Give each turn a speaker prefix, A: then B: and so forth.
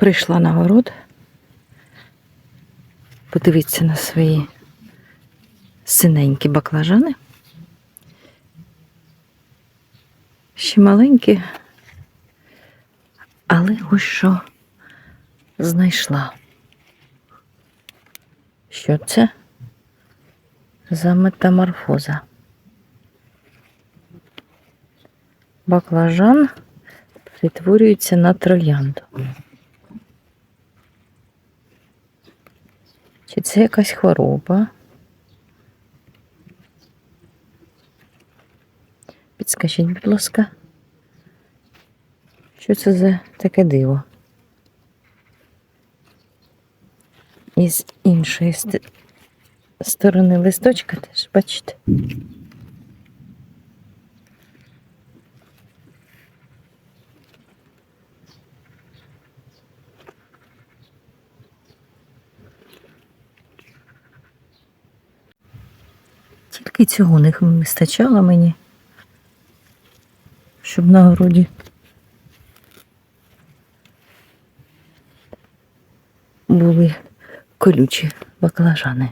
A: Прийшла на город. Подивіться на свої синенькі баклажани. Ще маленькі, але ось що знайшла. Що це за метаморфоза? Баклажан перетворюється на троянду. Чи це якась хвороба? Підскажіть, будь ласка, що це за таке диво? І з іншої сторони листочка теж, бачите? Тільки цього не вистачало мені, щоб на городі були колючі баклажани.